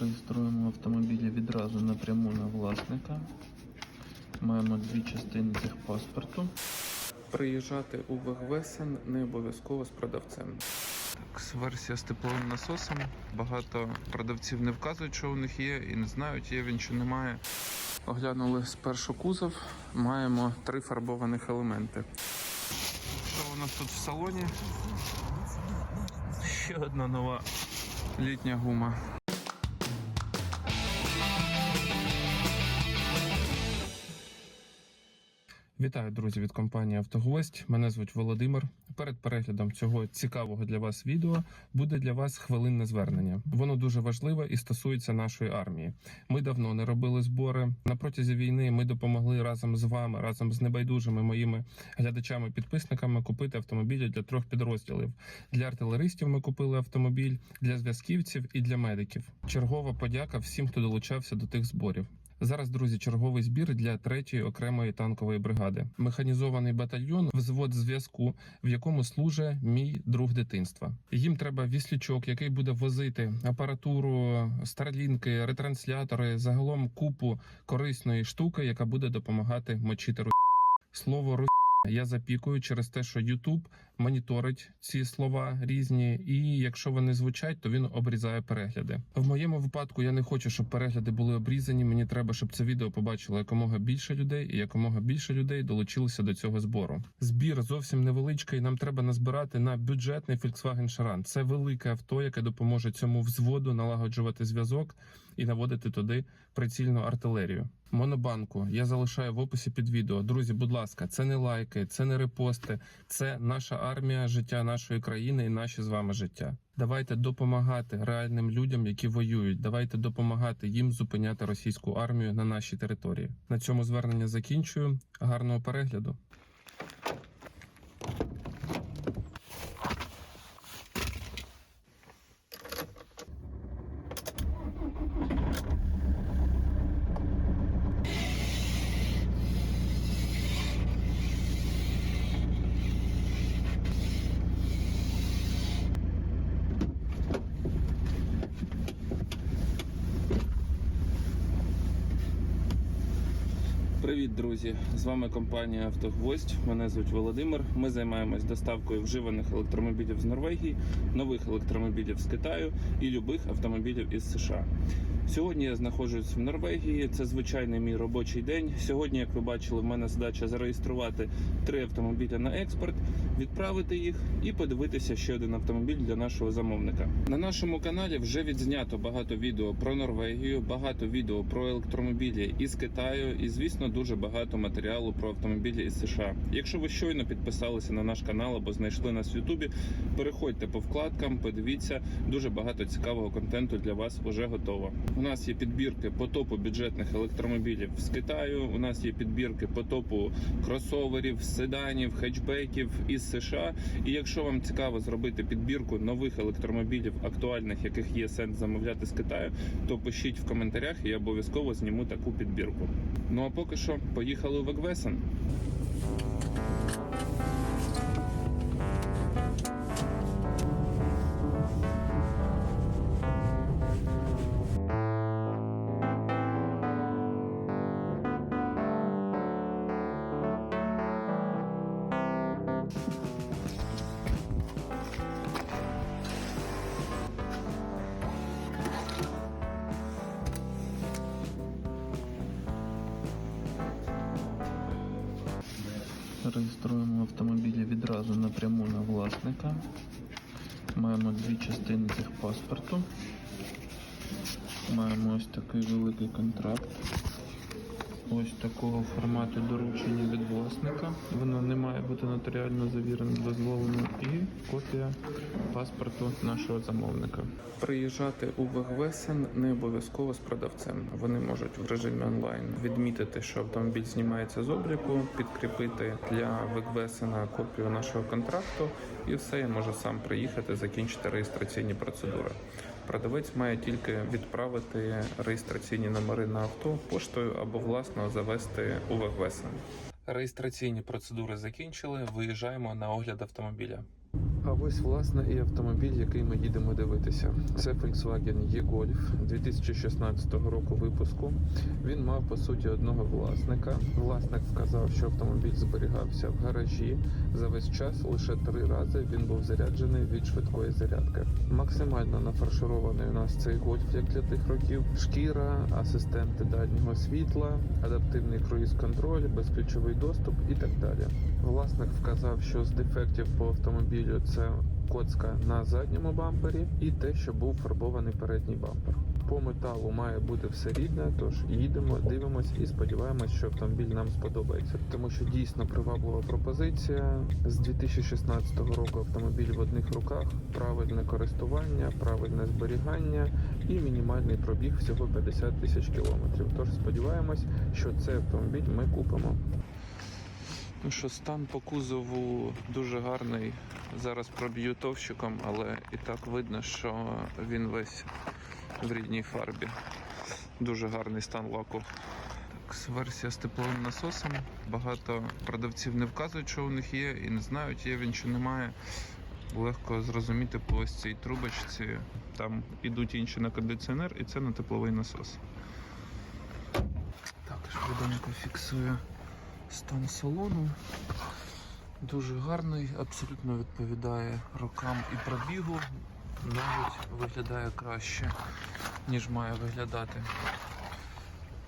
Реєструємо автомобілі відразу напряму на власника. Маємо дві частини техпаспорту. Приїжджати у Вегвесен не обов'язково з продавцем. Так, версія з тепловим насосом. Багато продавців не вказують, що у них є, і не знають, є він чи немає. Оглянули спершу кузов. Маємо три фарбованих елементи. Що у нас тут в салоні? Ще одна нова літня гума. Вітаю, друзі, від компанії «Автогвоздь». Мене звуть Володимир. Перед переглядом цього цікавого для вас відео буде для вас хвилинне звернення. Воно дуже важливе і стосується нашої армії. Ми давно не робили збори. На протязі війни ми допомогли разом з вами, разом з небайдужими моїми глядачами-підписниками купити автомобілі для трьох підрозділів. Для артилеристів ми купили автомобіль, для зв'язківців і для медиків. Чергова подяка всім, хто долучався до тих зборів. Зараз, друзі, черговий збір для третьої окремої танкової бригади. Механізований батальйон, взвод зв'язку, в якому служить мій друг дитинства. Їм треба віслічок, який буде возити апаратуру, старлінки, ретранслятори, загалом купу корисної штуки, яка буде допомагати мочити ру... слово ру... Я запікую через те, що YouTube моніторить ці слова різні, і якщо вони звучать, то він обрізає перегляди. В моєму випадку я не хочу, щоб перегляди були обрізані. Мені треба, щоб це відео побачило якомога більше людей, і якомога більше людей долучилися до цього збору. Збір зовсім невеличкий. Нам треба назбирати на бюджетний Volkswagen Charan. Це велике авто, яке допоможе цьому взводу налагоджувати зв'язок і наводити туди прицільну артилерію. Монобанку я залишаю в описі під відео. Друзі, будь ласка, це не лайки, це не репости, це наша армія, життя нашої країни і наші з вами життя. Давайте допомагати реальним людям, які воюють. Давайте допомагати їм зупиняти російську армію на нашій території. На цьому звернення закінчую. Гарного перегляду. Привіт, друзі! З вами компанія Автогвоздь. Мене звуть Володимир. Ми займаємось доставкою вживаних електромобілів з Норвегії, нових електромобілів з Китаю і любих автомобілів із США. Сьогодні я знаходжусь в Норвегії. Це звичайний мій робочий день. Сьогодні, як ви бачили, в мене задача зареєструвати три автомобілі на експорт, відправити їх і подивитися ще один автомобіль для нашого замовника. На нашому каналі вже відзнято багато відео про Норвегію, багато відео про електромобілі із Китаю, і звісно, дуже багато матеріалу про автомобілі із США. Якщо ви щойно підписалися на наш канал або знайшли нас в Ютубі, переходьте по вкладкам, подивіться, дуже багато цікавого контенту для вас уже готово. У нас є підбірки по топу бюджетних електромобілів з Китаю. У нас є підбірки по топу кросоверів, седанів, хетчбеків із США. І якщо вам цікаво зробити підбірку нових електромобілів, актуальних, яких є сенс замовляти з Китаю, то пишіть в коментарях, і я обов'язково зніму таку підбірку. Ну а поки що, поїхали в Еквесен. Напряму на власника. Маємо дві частини техпаспорту. Маємо ось такий великий контракт. Ось такого формату доручення від власника. Воно не має бути нотаріально завірено, дозволено. І копія паспорту нашого замовника. Приїжджати у Вегвесен не обов'язково з продавцем. Вони можуть в режимі онлайн відмітити, що автомобіль знімається з обліку, підкріпити для Вегвесена копію нашого контракту, і все я можу сам приїхати, закінчити реєстраційні процедури. Продавець має тільки відправити реєстраційні номери на авто поштою або власно завести у ВВС. Реєстраційні процедури закінчили. Виїжджаємо на огляд автомобіля. А ось власне і автомобіль, який ми їдемо дивитися. Це Volkswagen E-Golf 2016 року випуску. Він мав по суті одного власника. Власник вказав, що автомобіль зберігався в гаражі. За весь час лише три рази він був заряджений від швидкої зарядки. Максимально нафарширований у нас цей гольф як для тих років. Шкіра, асистенти дальнього світла, адаптивний круїз-контроль, безключовий доступ і так далі. Власник вказав, що з дефектів по автомобілю це коцка на задньому бампері і те, що був фарбований передній бампер. По металу має бути все рідне, тож їдемо, дивимось і сподіваємось, що автомобіль нам сподобається, тому що дійсно приваблива пропозиція. З 2016 року автомобіль в одних руках, правильне користування, правильне зберігання і мінімальний пробіг всього 50 тисяч кілометрів. Тож сподіваємось, що цей автомобіль ми купимо. Ну що, стан по кузову дуже гарний. Зараз проб'ю товщиком, але і так видно, що він весь в рідній фарбі. Дуже гарний стан лаку. Версія з тепловим насосом. Багато продавців не вказують, що у них є, і не знають, є він чи немає. Легко зрозуміти по ось цій трубочці. Там ідуть інші на кондиціонер, і це на тепловий насос. Так, швиденько фіксую стан салону. Дуже гарний, абсолютно відповідає рокам і пробігу. Навіть виглядає краще, ніж має виглядати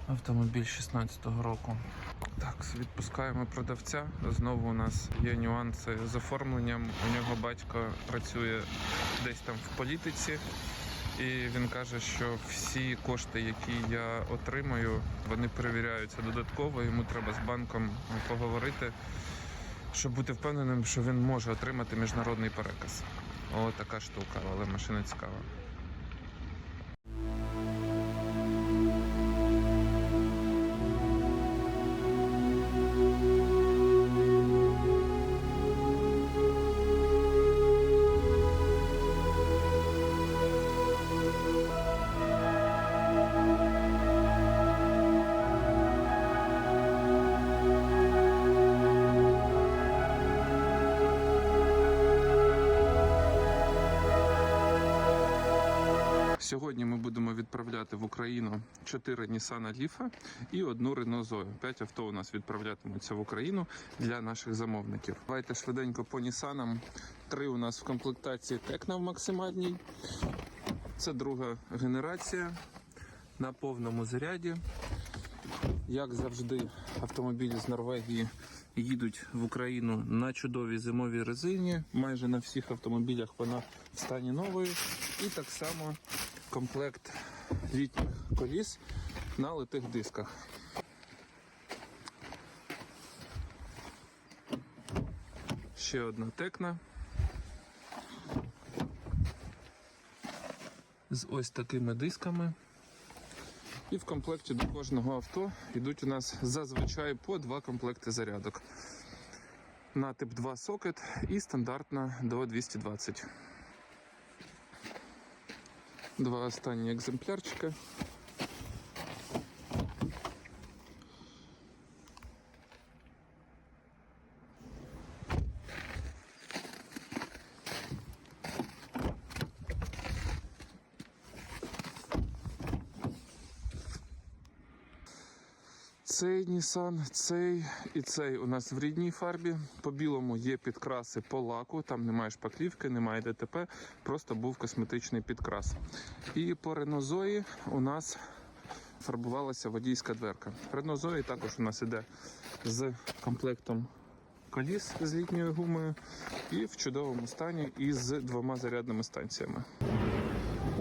автомобіль 16-го року. Так, відпускаємо продавця. Знову у нас є нюанси з оформленням. У нього батько працює десь там в політиці. І він каже, що всі кошти, які я отримаю, вони перевіряються додатково. Йому треба з банком поговорити, щоб бути впевненим, що він може отримати міжнародний переказ. О, така штука, але машина цікава. Сьогодні ми будемо відправляти в Україну 4 Nissan Leaf і одну Renault Zoe. 5 авто у нас відправлятимуться в Україну для наших замовників. Давайте швиденько по Nissan. Три у нас в комплектації Tecna в максимальній. Це друга генерація на повному заряді. Як завжди, автомобілі з Норвегії їдуть в Україну на чудовій зимовій резині. Майже на всіх автомобілях вона в стані нової. І так само комплект літніх коліс на литих дисках. Ще одна текна. З ось такими дисками. І в комплекті до кожного авто йдуть у нас зазвичай по два комплекти зарядок. На тип 2 сокет і стандартна до 220. Два останні екземплярчика. Цей Nissan, цей і цей у нас в рідній фарбі. По білому є підкраси по лаку, там немає шпаклівки, немає ДТП, просто був косметичний підкрас. І по Renault у нас фарбувалася водійська дверка. Zoe також у нас іде з комплектом коліс з літньою гумою і в чудовому стані і з двома зарядними станціями.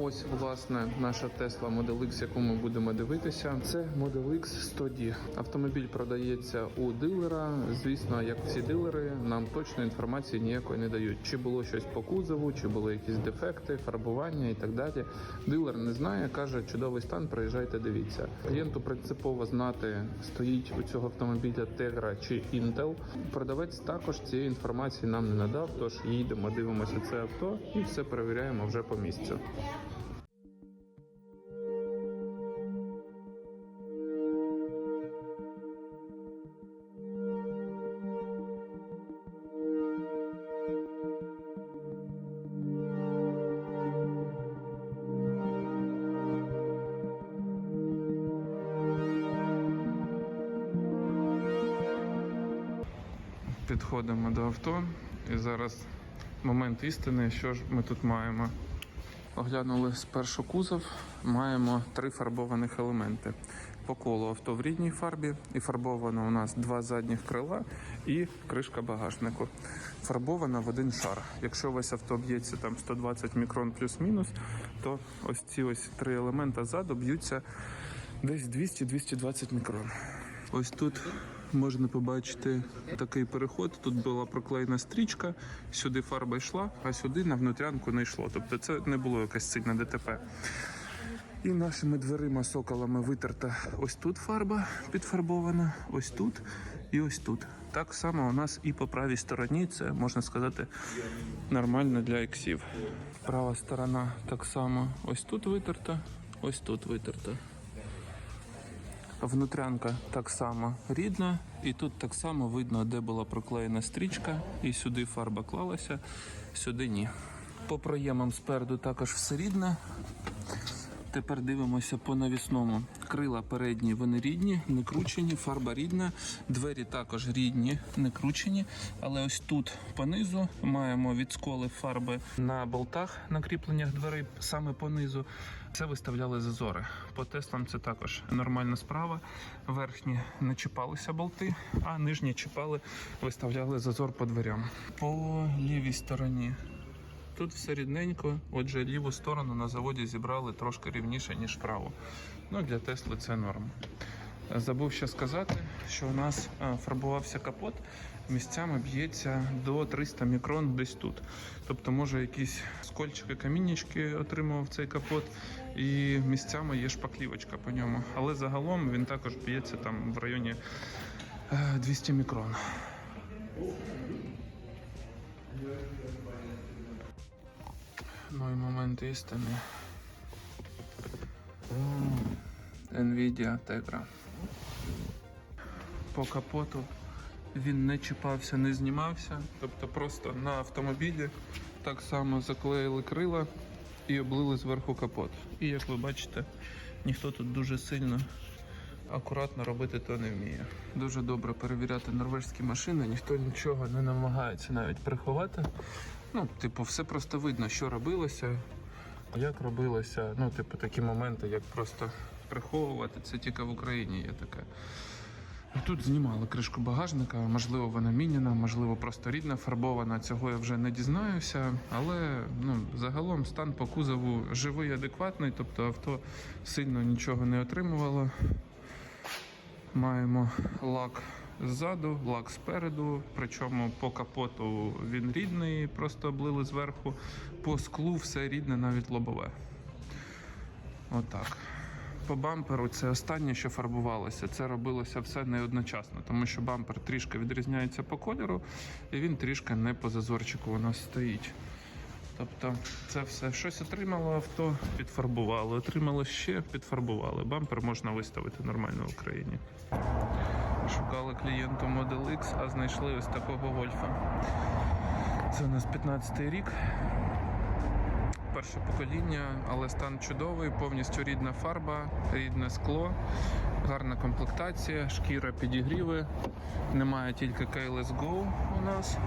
Ось, власне, наша Tesla Model X, яку ми будемо дивитися. Це Model X 100D. Автомобіль продається у дилера. Звісно, як всі дилери, нам точно інформації ніякої не дають. Чи було щось по кузову, чи були якісь дефекти, фарбування і так далі. Дилер не знає, каже, чудовий стан, приїжджайте, дивіться. Клієнту принципово знати, стоїть у цього автомобіля Tegra чи Intel. Продавець також цієї інформації нам не надав. Тож їдемо, дивимося це авто і все перевіряємо вже по місцю. Підходимо до авто і зараз момент істини, що ж ми тут маємо. Оглянули спершу кузов, маємо три фарбованих елементи. По колу авто в рідній фарбі, і фарбовано у нас два задніх крила і кришка багажнику. Фарбована в один шар. Якщо вас авто б'ється там 120 мікрон плюс-мінус, то ось ці ось три елемента ззаду б'ються десь 200-220 мікрон. Ось тут можна побачити такий переход. Тут була проклеєна стрічка, сюди фарба йшла, а сюди на внутрянку не йшло. Тобто це не було якесь сильне ДТП. І нашими дверима соколами витерта ось тут фарба підфарбована, ось тут і ось тут. Так само у нас і по правій стороні, це можна сказати нормально для іксів. Права сторона так само ось тут витерта, ось тут витерта. Внутрянка так само рідна, і тут так само видно, де була проклеєна стрічка, і сюди фарба клалася, сюди ні. По проємам спереду також все рідне. Тепер дивимося по навісному. Крила передні, вони рідні, не кручені, фарба рідна. Двері також рідні, не кручені. Але ось тут понизу маємо відсколи фарби на болтах на кріпленнях дверей, саме понизу. Це виставляли зазори. По тестам це також нормальна справа. Верхні не чіпалися болти, а нижні чіпали, виставляли зазор по дверям. По лівій стороні Тут все рідненько, отже, ліву сторону на заводі зібрали трошки рівніше, ніж праву. Ну, для Тесли це норм. Забув ще сказати, що у нас фарбувався капот, місцями б'ється до 300 мікрон десь тут. Тобто, може, якісь скольчики, каміннячки отримував цей капот, і місцями є шпаклівочка по ньому. Але загалом він також б'ється там в районі е, 200 мікрон. Ну і момент істини. Nvidia Tegra. По капоту він не чіпався, не знімався. Тобто просто на автомобілі так само заклеїли крила і облили зверху капот. І як ви бачите, ніхто тут дуже сильно акуратно робити то не вміє. Дуже добре перевіряти норвежські машини, ніхто нічого не намагається навіть приховати. Ну, типу, все просто видно, що робилося, як робилося. Ну, типу, такі моменти, як просто приховувати, це тільки в Україні є таке. Тут знімали кришку багажника, можливо, вона міняна, можливо, просто рідна фарбована. Цього я вже не дізнаюся. Але ну, загалом стан по кузову живий, адекватний, тобто авто сильно нічого не отримувало. Маємо лак ззаду, лак спереду, причому по капоту він рідний, просто облили зверху. По склу все рідне, навіть лобове. Отак. По бамперу це останнє, що фарбувалося. Це робилося все не одночасно, тому що бампер трішки відрізняється по кольору, і він трішки не по зазорчику у нас стоїть. Тобто це все щось отримало авто, підфарбували, отримало ще, підфарбували. Бампер можна виставити нормально в Україні. Шукали клієнту Model X, а знайшли ось такого гольфа. Це у нас 15-й рік. Перше покоління, але стан чудовий, повністю рідна фарба, рідне скло, гарна комплектація, шкіра підігріви. Немає тільки Keyless Go у нас.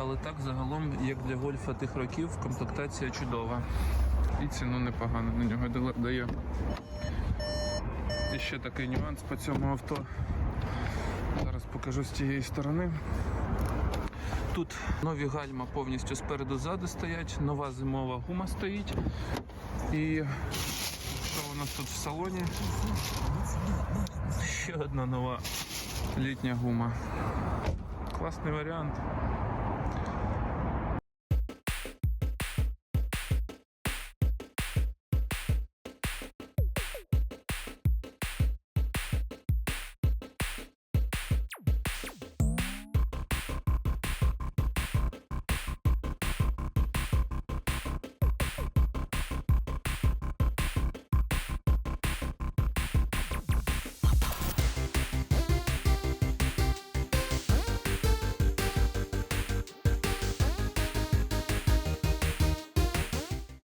Але так загалом, як для гольфа тих років, комплектація чудова. І ціну непогано на нього дає. І ще такий нюанс по цьому авто. Покажу з цієї сторони. Тут нові гальма повністю спереду ззаду стоять, нова зимова гума стоїть. І що у нас тут в салоні? Ще одна нова літня гума. Класний варіант.